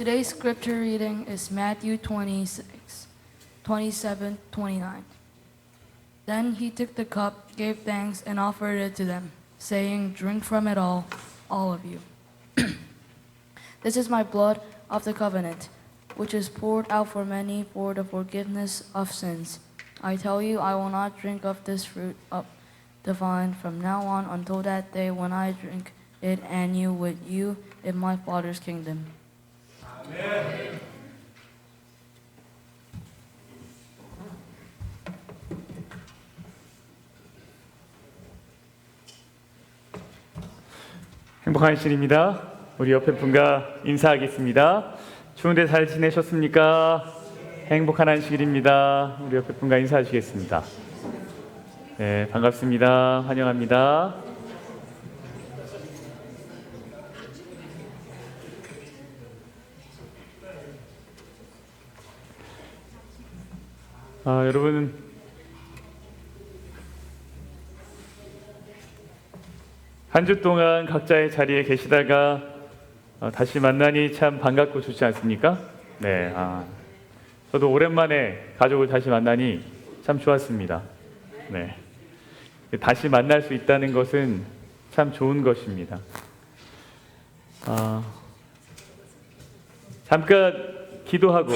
Today's scripture reading is Matthew 26, 27, 29. Then he took the cup, gave thanks, and offered it to them, saying, Drink from it all, all of you. this is my blood of the covenant, which is poured out for many for the forgiveness of sins. I tell you, I will not drink of this fruit of the vine from now on until that day when I drink it anew with you in my Father's kingdom. 행복한 시입니다 우리 옆에 분과 인사하겠습니다. 추운데 잘 지내셨습니까? 행복한 한식일입니다. 우리 옆에 분과 인사하시겠습니다. 네, 반갑습니다. 환영합니다. 아, 여러분 한 주 동안 각자의 자리에 계시다가 어, 다시 만나니 참 반갑고 좋지 않습니까? 네, 아, 저도 오랜만에 가족을 다시 만나니 참 좋았습니다. 네, 다시 만날 수 있다는 것은 참 좋은 것입니다. 아, 잠깐 기도하고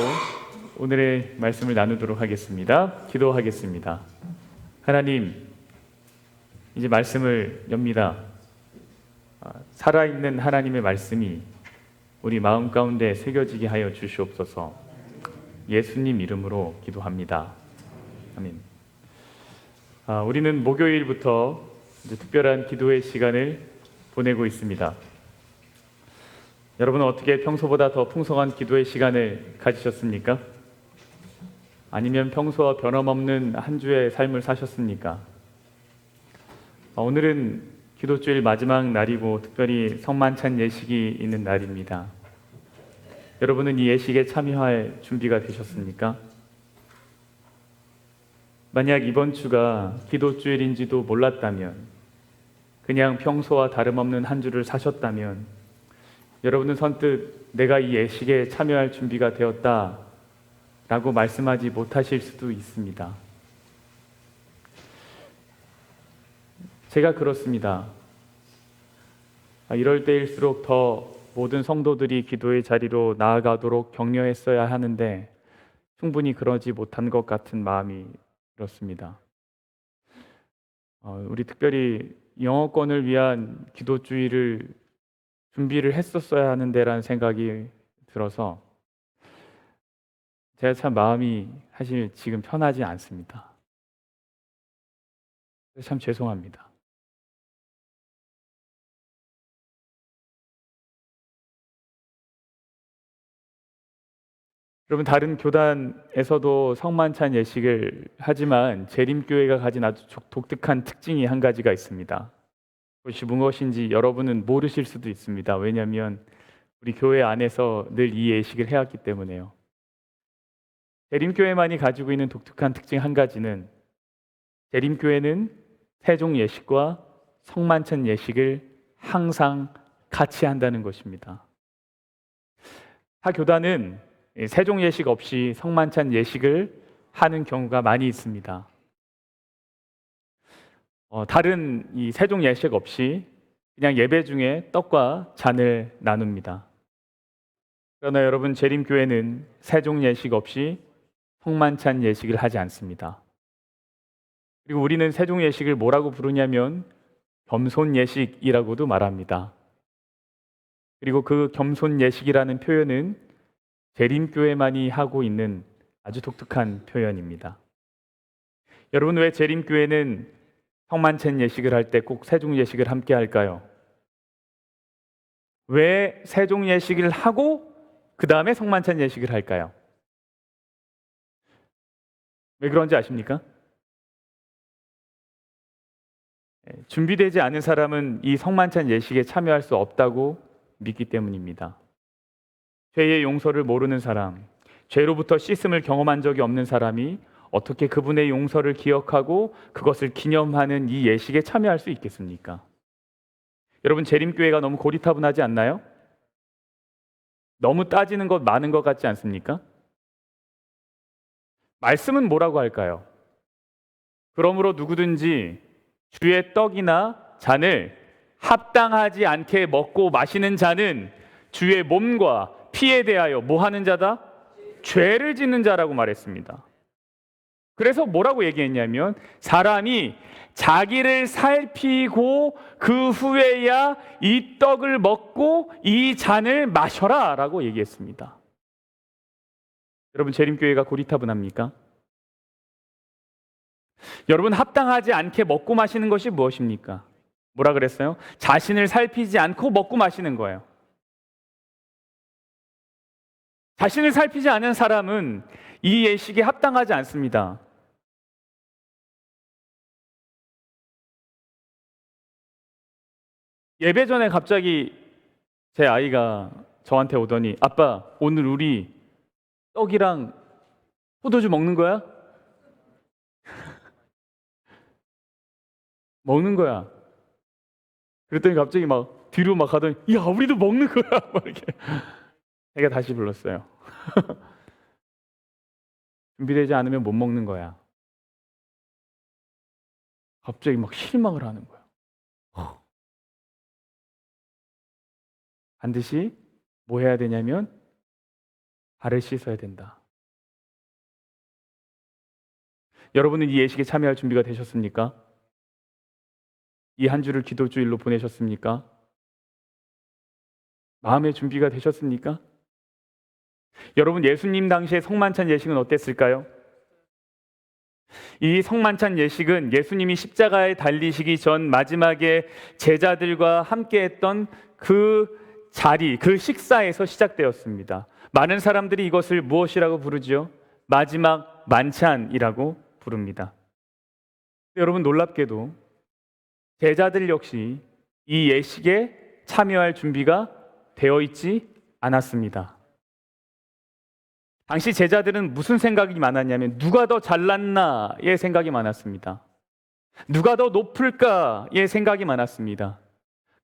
오늘의 말씀을 나누도록 하겠습니다. 기도하겠습니다. 하나님, 이제 말씀을 엽니다. 아, 살아있는 하나님의 말씀이 우리 마음 가운데 새겨지게 하여 주시옵소서. 예수님 이름으로 기도합니다. 아멘. 아, 우리는 목요일부터 특별한 기도의 시간을 보내고 있습니다. 여러분은 어떻게 평소보다 더 풍성한 기도의 시간을 가지셨습니까? 아니면 평소와 변함없는 한 주의 삶을 사셨습니까? 아, 오늘은 기도주일 마지막 날이고 특별히 성만찬 예식이 있는 날입니다. 여러분은 이 예식에 참여할 준비가 되셨습니까? 만약 이번 주가 기도주일인지도 몰랐다면, 그냥 평소와 다름없는 한 주를 사셨다면, 여러분은 선뜻 내가 이 예식에 참여할 준비가 되었다 라고 말씀하지 못하실 수도 있습니다. 제가 그렇습니다. 아, 이럴 때일수록 더 모든 성도들이 기도의 자리로 나아가도록 격려했어야 하는데 충분히 그러지 못한 것 같은 마음이 들었습니다. 어, 우리 특별히 영어권을 위한 기도주의를 준비를 했었어야 하는데라는 생각이 들어서 제가 참 마음이 사실 지금 편하지 않습니다. 참 죄송합니다. 여러분 다른 교단에서도 성만찬 예식을 하지만 재림교회가 가진 아주 족- 독특한 특징이 한 가지가 있습니다. 그것이 무엇인지 여러분은 모르실 수도 있습니다. 왜냐하면 우리 교회 안에서 늘 이 예식을 해왔기 때문에요. 재림교회만이 가지고 있는 독특한 특징 한 가지는 재림교회는 세종 예식과 성만찬 예식을 항상 같이 한다는 것입니다. 타 교단은 세종 예식 없이 성만찬 예식을 하는 경우가 많이 있습니다. 어, 다른 이 세종 예식 없이 그냥 예배 중에 떡과 잔을 나눕니다. 그러나 여러분 재림교회는 세종 예식 없이 성만찬 예식을 하지 않습니다. 그리고 우리는 세종 예식을 뭐라고 부르냐면 겸손 예식이라고도 말합니다. 그리고 그 겸손 예식이라는 표현은 재림교회만이 하고 있는 아주 독특한 표현입니다. 여러분 왜 재림교회는 성만찬 예식을 할 때 꼭 세종 예식을 함께 할까요? 왜 세종 예식을 하고 그 다음에 성만찬 예식을 할까요? 왜 그런지 아십니까? 예, 준비되지 않은 사람은 이 성만찬 예식에 참여할 수 없다고 믿기 때문입니다. 죄의 용서를 모르는 사람, 죄로부터 씻음을 경험한 적이 없는 사람이 어떻게 그분의 용서를 기억하고 그것을 기념하는 이 예식에 참여할 수 있겠습니까? 여러분 재림교회가 너무 고리타분하지 않나요? 너무 따지는 것 많은 것 같지 않습니까? 말씀은 뭐라고 할까요? 그러므로 누구든지 주의 떡이나 잔을 합당하지 않게 먹고 마시는 자는 주의 몸과 피에 대하여 뭐 하는 자다? 죄를 짓는 자라고 말했습니다. 그래서 뭐라고 얘기했냐면 사람이 자기를 살피고 그 후에야 이 떡을 먹고 이 잔을 마셔라 라고 얘기했습니다. 여러분 재림교회가 고리타분합니까? 여러분 합당하지 않게 먹고 마시는 것이 무엇입니까? 뭐라 그랬어요? 자신을 살피지 않고 먹고 마시는 거예요. 자신을 살피지 않은 사람은 이 예식에 합당하지 않습니다. 예배 전에 갑자기 제 아이가 저한테 오더니 아빠 오늘 우리 떡이랑 포도주 먹는 거야? 먹는 거야. 그랬더니 갑자기 막 뒤로 막 가더니 야 우리도 먹는 거야 막 이렇게 제가 다시 불렀어요. 준비되지 않으면 못 먹는 거야. 갑자기 막 실망을 하는 거야. 반드시 뭐 해야 되냐면 발을 씻어야 된다. 여러분은 이 예식에 참여할 준비가 되셨습니까? 이 한 주를 기도주일로 보내셨습니까? 마음의 준비가 되셨습니까? 여러분 예수님 당시의 성만찬 예식은 어땠을까요? 이 성만찬 예식은 예수님이 십자가에 달리시기 전 마지막에 제자들과 함께 했던 그 자리, 그 식사에서 시작되었습니다. 많은 사람들이 이것을 무엇이라고 부르지요? 마지막 만찬이라고 부릅니다. 여러분 놀랍게도 제자들 역시 이 예식에 참여할 준비가 되어 있지 않았습니다. 당시 제자들은 무슨 생각이 많았냐면 누가 더 잘났나의 생각이 많았습니다. 누가 더 높을까의 생각이 많았습니다.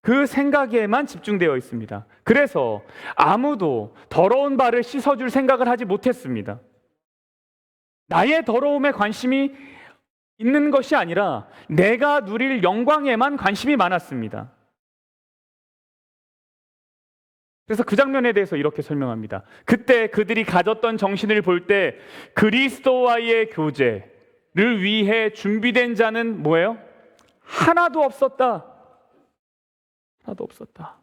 그 생각에만 집중되어 있습니다. 그래서 아무도 더러운 발을 씻어줄 생각을 하지 못했습니다. 나의 더러움에 관심이 있는 것이 아니라 내가 누릴 영광에만 관심이 많았습니다. 그래서 그 장면에 대해서 이렇게 설명합니다. 그때 그들이 가졌던 정신을 볼 때 그리스도와의 교제를 위해 준비된 자는 뭐예요? 하나도 없었다. 하나도 없었다.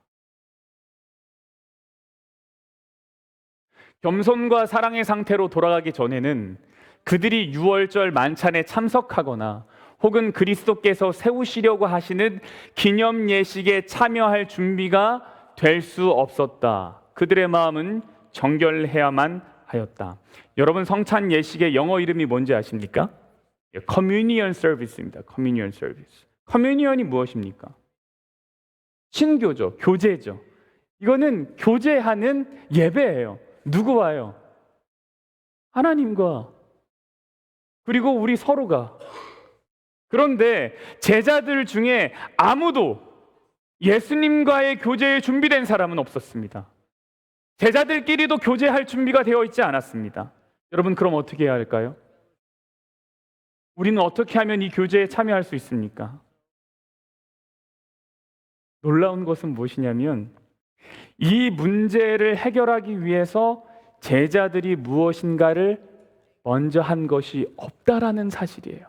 겸손과 사랑의 상태로 돌아가기 전에는 그들이 유월절 만찬에 참석하거나 혹은 그리스도께서 세우시려고 하시는 기념 예식에 참여할 준비가 될 수 없었다. 그들의 마음은 정결해야만 하였다. 여러분 성찬 예식의 영어 이름이 뭔지 아십니까? 커뮤니언 서비스입니다. 커뮤니언 서비스. 커뮤니언이 무엇입니까? 신교죠. 교제죠. 이거는 교제하는 예배예요. 누구와요? 하나님과 그리고 우리 서로가 그런데 제자들 중에 아무도 예수님과의 교제에 준비된 사람은 없었습니다. 제자들끼리도 교제할 준비가 되어 있지 않았습니다. 여러분 그럼 어떻게 해야 할까요? 우리는 어떻게 하면 이 교제에 참여할 수 있습니까? 놀라운 것은 무엇이냐면 이 문제를 해결하기 위해서 제자들이 무엇인가를 먼저 한 것이 없다라는 사실이에요.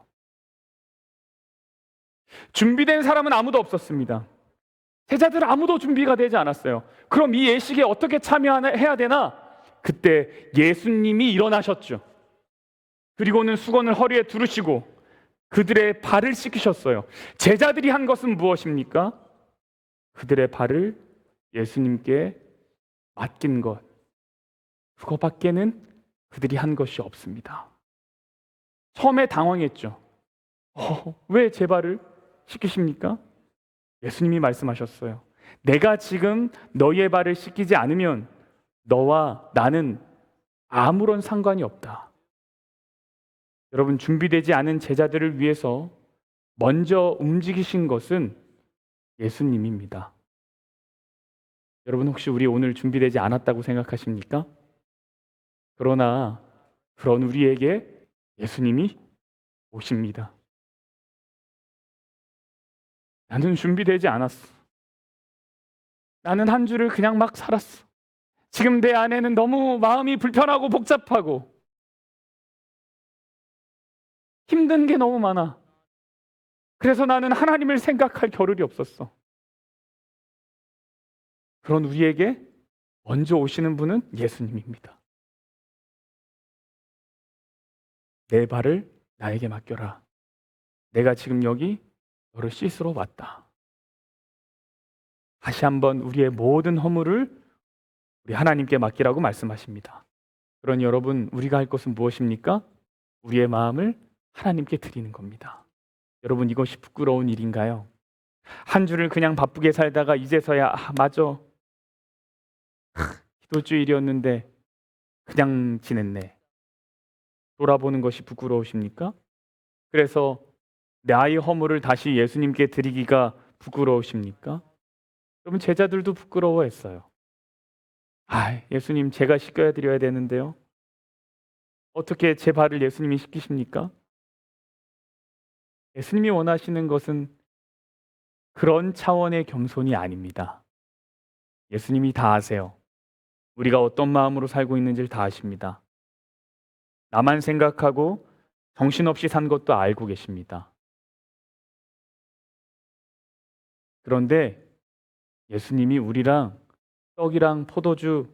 준비된 사람은 아무도 없었습니다. 제자들 아무도 준비가 되지 않았어요. 그럼 이 예식에 어떻게 참여해야 되나? 그때 예수님이 일어나셨죠. 그리고는 수건을 허리에 두르시고 그들의 발을 씻기셨어요. 제자들이 한 것은 무엇입니까? 그들의 발을 예수님께 맡긴 것. 그거밖에는 그들이 한 것이 없습니다. 처음에 당황했죠. 어, 왜 제 발을 씻기십니까? 예수님이 말씀하셨어요. 내가 지금 너의 발을 씻기지 않으면 너와 나는 아무런 상관이 없다. 여러분, 준비되지 않은 제자들을 위해서 먼저 움직이신 것은 예수님입니다. 여러분 혹시 우리 오늘 준비되지 않았다고 생각하십니까? 그러나 그런 우리에게 예수님이 오십니다. 나는 준비되지 않았어. 나는 한 주를 그냥 막 살았어. 지금 내 안에는 너무 마음이 불편하고 복잡하고 힘든 게 너무 많아. 그래서 나는 하나님을 생각할 겨를이 없었어. 그런 우리에게 먼저 오시는 분은 예수님입니다. 내 발을 나에게 맡겨라. 내가 지금 여기 너를 씻으러 왔다. 다시 한번 우리의 모든 허물을 우리 하나님께 맡기라고 말씀하십니다. 그러니 여러분, 우리가 할 것은 무엇입니까? 우리의 마음을 하나님께 드리는 겁니다. 여러분, 이것이 부끄러운 일인가요? 한 주를 그냥 바쁘게 살다가 이제서야, 아, 맞아. 기도주일이었는데 그냥 지냈네. 돌아보는 것이 부끄러우십니까? 그래서 나의 허물을 다시 예수님께 드리기가 부끄러우십니까? 여러분 제자들도 부끄러워했어요. 아, 예수님 제가 씻겨야 드려야 되는데요. 어떻게 제 발을 예수님이 씻기십니까? 예수님이 원하시는 것은 그런 차원의 겸손이 아닙니다. 예수님이 다 아세요. 우리가 어떤 마음으로 살고 있는지를 다 아십니다. 나만 생각하고 정신없이 산 것도 알고 계십니다. 그런데 예수님이 우리랑 떡이랑 포도주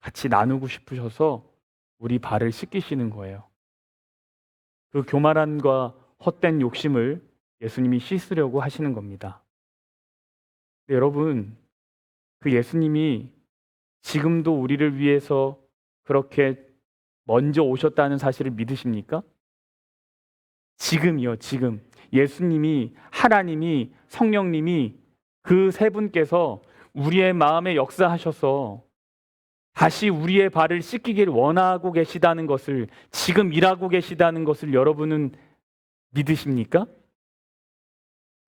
같이 나누고 싶으셔서 우리 발을 씻기시는 거예요. 그 교만함과 헛된 욕심을 예수님이 씻으려고 하시는 겁니다. 여러분, 그 예수님이 지금도 우리를 위해서 그렇게 먼저 오셨다는 사실을 믿으십니까? 지금이요, 지금. 예수님이, 하나님이, 성령님이 그 세 분께서 우리의 마음에 역사하셔서 다시 우리의 발을 씻기길 원하고 계시다는 것을 지금 일하고 계시다는 것을 여러분은 믿으십니까?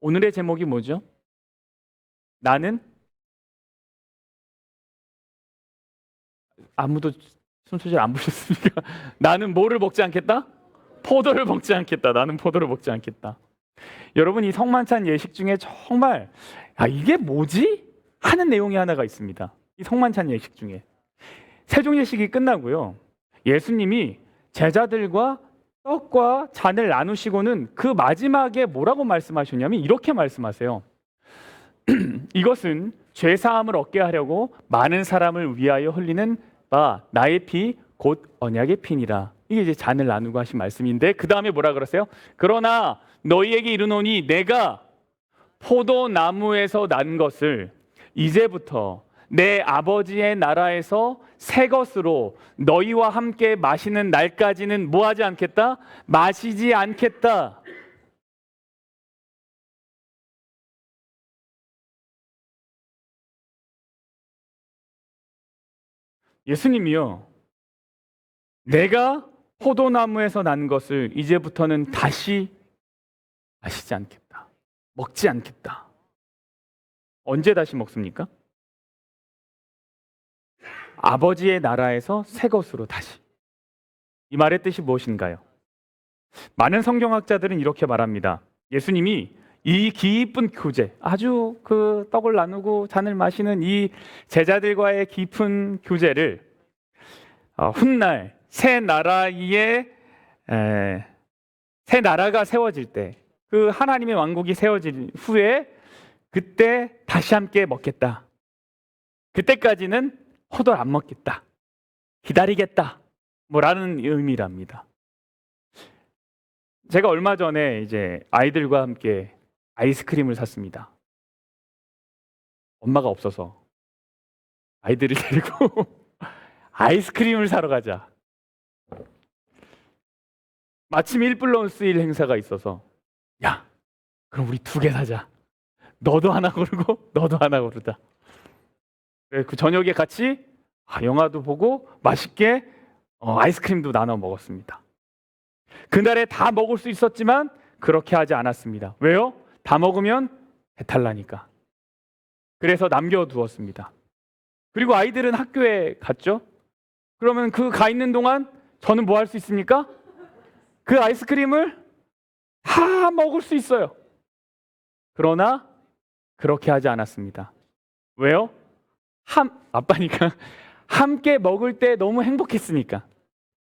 오늘의 제목이 뭐죠? 나는 아무도 손소절 안 보셨습니까? 나는 뭐를 먹지 않겠다? 포도를 먹지 않겠다. 나는 포도를 먹지 않겠다. 여러분 이 성만찬 예식 중에 정말 아 이게 뭐지? 하는 내용이 하나가 있습니다. 이 성만찬 예식 중에 세종 예식이 끝나고요. 예수님이 제자들과 떡과 잔을 나누시고는 그 마지막에 뭐라고 말씀하셨냐면 이렇게 말씀하세요. 이것은 죄 사함을 얻게 하려고 많은 사람을 위하여 흘리는 바 나의 피 곧 언약의 피니라. 이게 이제 잔을 나누고 하신 말씀인데 그 다음에 뭐라 그러세요? 그러나 너희에게 이르노니 내가 포도나무에서 난 것을 이제부터 내 아버지의 나라에서 새 것으로 너희와 함께 마시는 날까지는 뭐 하지 않겠다? 마시지 않겠다. 예수님이요. 내가 포도나무에서 난 것을 이제부터는 다시 마시지 않겠다. 먹지 않겠다. 언제 다시 먹습니까? 아버지의 나라에서 새 것으로 다시. 이 말의 뜻이 무엇인가요? 많은 성경학자들은 이렇게 말합니다. 예수님이 이 깊은 교제, 아주 그 떡을 나누고 잔을 마시는 이 제자들과의 깊은 교제를 어, 훗날 새 나라의 에, 새 나라가 세워질 때, 그 하나님의 왕국이 세워질 후에 그때 다시 함께 먹겠다. 그때까지는 포도를 안 먹겠다. 기다리겠다. 뭐라는 의미랍니다. 제가 얼마 전에 이제 아이들과 함께 아이스크림을 샀습니다. 엄마가 없어서 아이들을 데리고 아이스크림을 사러 가자. 마침 1 플러스 1 행사가 있어서 야, 그럼 우리 두 개 사자. 너도 하나 고르고 너도 하나 고르자. 그래, 그 저녁에 같이 아, 영화도 보고 맛있게 어, 아이스크림도 나눠 먹었습니다. 그날에 다 먹을 수 있었지만 그렇게 하지 않았습니다. 왜요? 다 먹으면 배탈 나니까. 그래서 남겨두었습니다. 그리고 아이들은 학교에 갔죠. 그러면 그 가 있는 동안 저는 뭐 할 수 있습니까? 그 아이스크림을 다 먹을 수 있어요. 그러나 그렇게 하지 않았습니다. 왜요? 함 아빠니까 함께 먹을 때 너무 행복했으니까.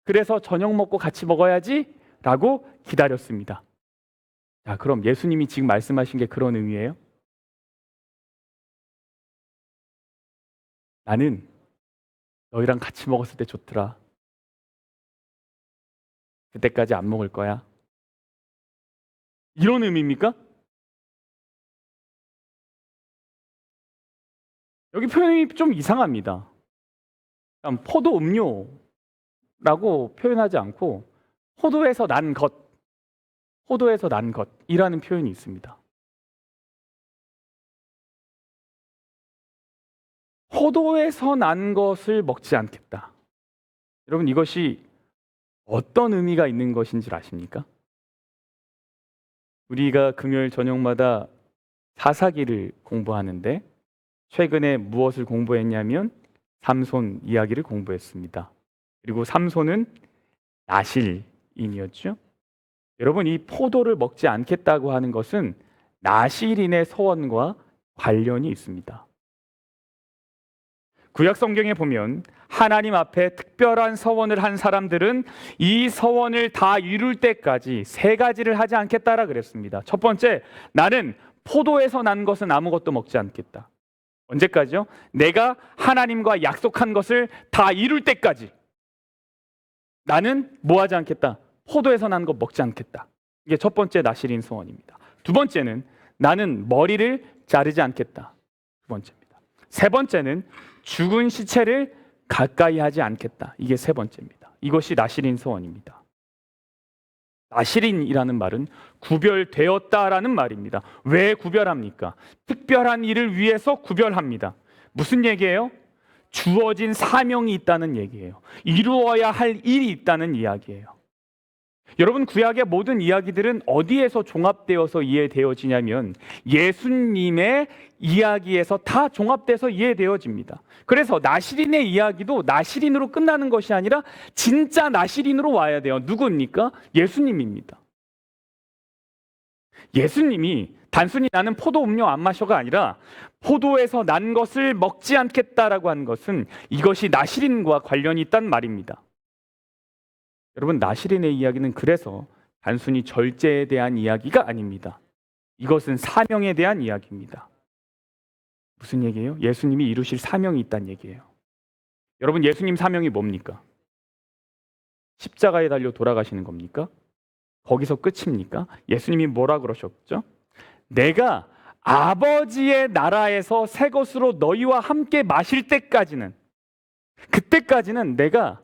그래서 저녁 먹고 같이 먹어야지라고 기다렸습니다. 자, 그럼 예수님이 지금 말씀하신 게 그런 의미예요? 나는 너희랑 같이 먹었을 때 좋더라. 그때까지 안 먹을 거야. 이런 의미입니까? 여기 표현이 좀 이상합니다. 그냥 포도 음료라고 표현하지 않고 포도에서 난 것, 포도에서 난 것이라는 표현이 있습니다. 포도에서 난 것을 먹지 않겠다. 여러분 이것이 어떤 의미가 있는 것인지 아십니까? 우리가 금요일 저녁마다 사사기를 공부하는데 최근에 무엇을 공부했냐면 삼손 이야기를 공부했습니다. 그리고 삼손은 나실인이었죠. 여러분 이 포도를 먹지 않겠다고 하는 것은 나실인의 서원과 관련이 있습니다. 구약 성경에 보면 하나님 앞에 특별한 서원을 한 사람들은 이 서원을 다 이룰 때까지 세 가지를 하지 않겠다라 그랬습니다. 첫 번째, 나는 포도에서 난 것은 아무것도 먹지 않겠다. 언제까지요? 내가 하나님과 약속한 것을 다 이룰 때까지 나는 뭐 하지 않겠다. 포도에서 난것 먹지 않겠다. 이게 첫 번째 나실인 소원입니다. 두 번째는 나는 머리를 자르지 않겠다. 두 번째입니다. 세 번째는 죽은 시체를 가까이 하지 않겠다. 이게 세 번째입니다. 이것이 나실인 소원입니다. 나실인이라는 말은 구별되었다라는 말입니다. 왜 구별합니까? 특별한 일을 위해서 구별합니다. 무슨 얘기예요? 주어진 사명이 있다는 얘기예요. 이루어야 할 일이 있다는 이야기예요. 여러분 구약의 모든 이야기들은 어디에서 종합되어서 이해되어지냐면 예수님의 이야기에서 다 종합돼서 이해되어집니다. 그래서 나시린의 이야기도 나시린으로 끝나는 것이 아니라 진짜 나시린으로 와야 돼요. 누구입니까? 예수님입니다. 예수님이 단순히 나는 포도 음료 안 마셔가 아니라 포도에서 난 것을 먹지 않겠다라고 한 것은 이것이 나시린과 관련이 있단 말입니다. 여러분 나시린의 이야기는 그래서 단순히 절제에 대한 이야기가 아닙니다. 이것은 사명에 대한 이야기입니다. 무슨 얘기예요? 예수님이 이루실 사명이 있다는 얘기예요. 여러분 예수님 사명이 뭡니까? 십자가에 달려 돌아가시는 겁니까? 거기서 끝입니까? 예수님이 뭐라 그러셨죠? 내가 아버지의 나라에서 새 것으로 너희와 함께 마실 때까지는 그때까지는 내가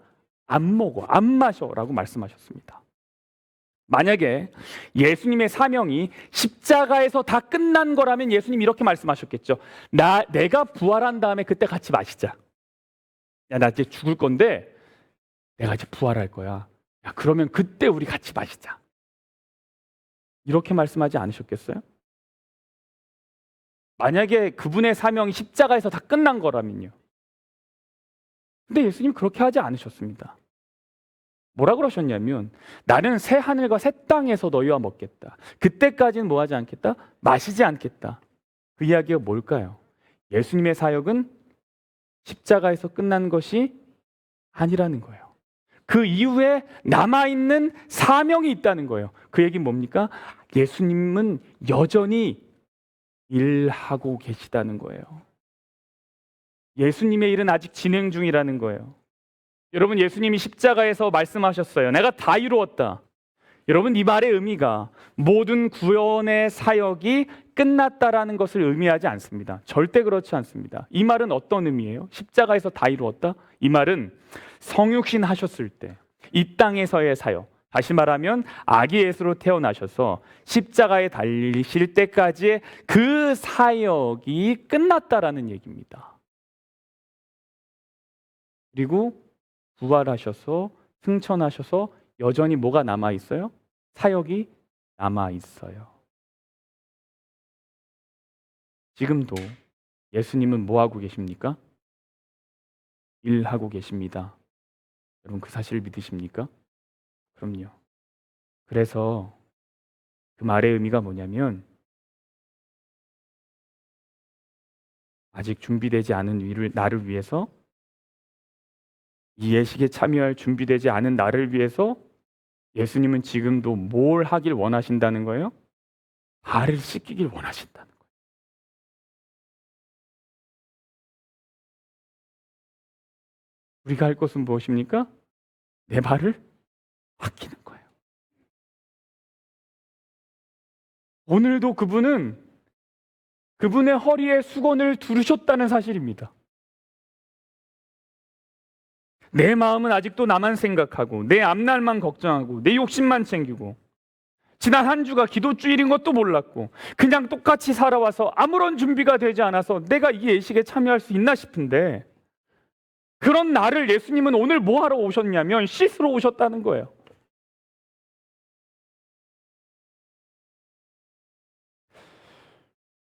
안 먹어, 안 마셔라고 말씀하셨습니다. 만약에 예수님의 사명이 십자가에서 다 끝난 거라면 예수님 이렇게 말씀하셨겠죠. 나 내가 부활한 다음에 그때 같이 마시자. 야, 나 이제 죽을 건데 내가 이제 부활할 거야. 야, 그러면 그때 우리 같이 마시자. 이렇게 말씀하지 않으셨겠어요? 만약에 그분의 사명이 십자가에서 다 끝난 거라면요. 근데 예수님 그렇게 하지 않으셨습니다. 뭐라 그러셨냐면 나는 새 하늘과 새 땅에서 너희와 먹겠다. 그때까지는 뭐 하지 않겠다? 마시지 않겠다. 그 이야기가 뭘까요? 예수님의 사역은 십자가에서 끝난 것이 아니라는 거예요. 그 이후에 남아있는 사명이 있다는 거예요. 그 얘기는 뭡니까? 예수님은 여전히 일하고 계시다는 거예요. 예수님의 일은 아직 진행 중이라는 거예요. 여러분, 예수님이 십자가에서 말씀하셨어요. 내가 다 이루었다. 여러분, 이 말의 의미가 모든 구원의 사역이 끝났다라는 것을 의미하지 않습니다. 절대 그렇지 않습니다. 이 말은 어떤 의미예요? 십자가에서 다 이루었다? 이 말은 성육신 하셨을 때, 이 땅에서의 사역, 다시 말하면 아기 예수로 태어나셔서 십자가에 달리실 때까지의 그 사역이 끝났다라는 얘기입니다. 그리고 부활하셔서 승천하셔서 여전히 뭐가 남아 있어요? 사역이 남아 있어요. 지금도 예수님은 뭐 하고 계십니까? 일하고 계십니다. 여러분 그 사실을 믿으십니까? 그럼요. 그래서 그 말의 의미가 뭐냐면 아직 준비되지 않은 위를 나를 위해서 이 예식에 참여할 준비되지 않은 나를 위해서 예수님은 지금도 뭘 하길 원하신다는 거예요? 발을 씻기길 원하신다는 거예요. 우리가 할 것은 무엇입니까? 내 발을 아끼는 거예요. 오늘도 그분은 그분의 허리에 수건을 두르셨다는 사실입니다. 내 마음은 아직도 나만 생각하고 내 앞날만 걱정하고 내 욕심만 챙기고 지난 한 주가 기도 주일인 것도 몰랐고 그냥 똑같이 살아와서 아무런 준비가 되지 않아서 내가 이 예식에 참여할 수 있나 싶은데 그런 나를 예수님은 오늘 뭐 하러 오셨냐면 씻으러 오셨다는 거예요.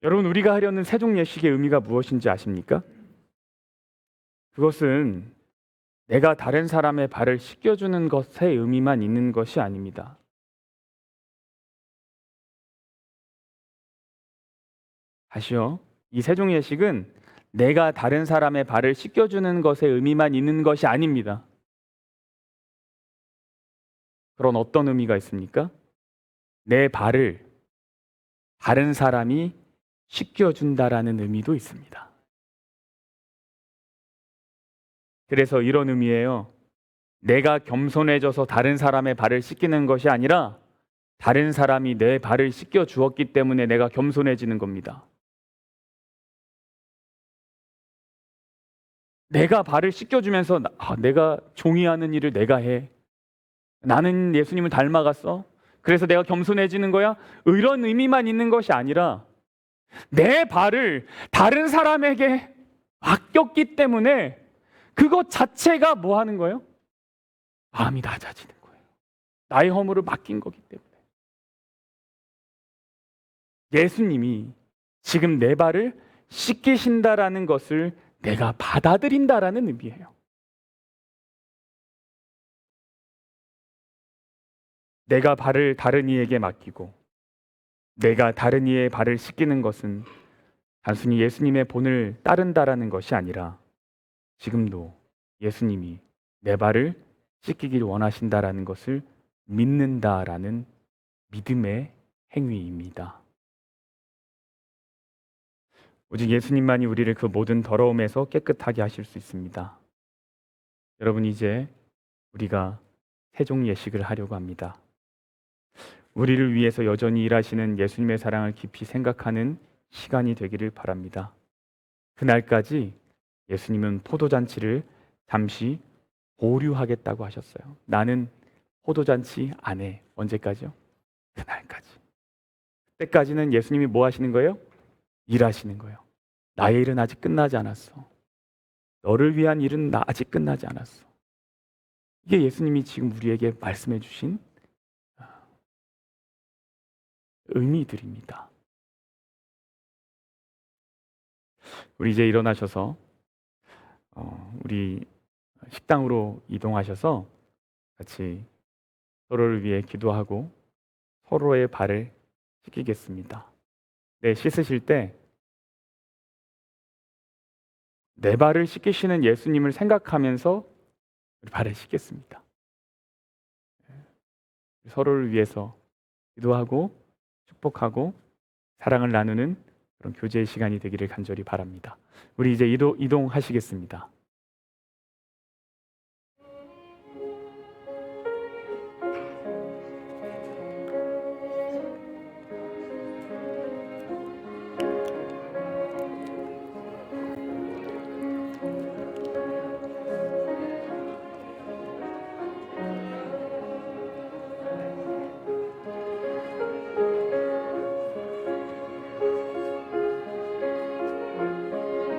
여러분 우리가 하려는 세종 예식의 의미가 무엇인지 아십니까? 그것은 내가 다른 사람의 발을 씻겨주는 것의 의미만 있는 것이 아닙니다. 다시요. 이 세종 예식은 내가 다른 사람의 발을 씻겨주는 것의 의미만 있는 것이 아닙니다. 그런 어떤 의미가 있습니까? 내 발을 다른 사람이 씻겨준다라는 의미도 있습니다. 그래서 이런 의미예요. 내가 겸손해져서 다른 사람의 발을 씻기는 것이 아니라 다른 사람이 내 발을 씻겨 주었기 때문에 내가 겸손해지는 겁니다. 내가 발을 씻겨주면서 아, 내가 종이 하는 일을 내가 해. 나는 예수님을 닮아갔어. 그래서 내가 겸손해지는 거야. 이런 의미만 있는 것이 아니라 내 발을 다른 사람에게 맡겼기 때문에 그것 자체가 뭐 하는 거예요? 마음이 낮아지는 거예요. 나의 허물을 맡긴 거기 때문에. 예수님이 지금 내 발을 씻기신다라는 것을 내가 받아들인다라는 의미예요. 내가 발을 다른 이에게 맡기고 내가 다른 이의 발을 씻기는 것은 단순히 예수님의 본을 따른다라는 것이 아니라 지금도 예수님이 내 발을 씻기길 원하신다라는 것을 믿는다라는 믿음의 행위입니다. 오직 예수님만이 우리를 그 모든 더러움에서 깨끗하게 하실 수 있습니다. 여러분 이제 우리가 세종 예식을 하려고 합니다. 우리를 위해서 여전히 일하시는 예수님의 사랑을 깊이 생각하는 시간이 되기를 바랍니다. 그날까지 예수님은 포도잔치를 잠시 보류하겠다고 하셨어요. 나는 포도잔치 안 해. 언제까지요? 그날까지. 그때까지는 예수님이 뭐 하시는 거예요? 일하시는 거예요. 나의 일은 아직 끝나지 않았어. 너를 위한 일은 나 아직 끝나지 않았어. 이게 예수님이 지금 우리에게 말씀해 주신 아, 의미들입니다. 우리 이제 일어나셔서 어, 우리 식당으로 이동하셔서 같이 서로를 위해 기도하고 서로의 발을 씻기겠습니다. 네, 씻으실 때 내 발을 씻기시는 예수님을 생각하면서 우리 발을 씻겠습니다. 서로를 위해서 기도하고 축복하고 사랑을 나누는 그런 교제의 시간이 되기를 간절히 바랍니다. 우리 이제 이동, 이동하시겠습니다.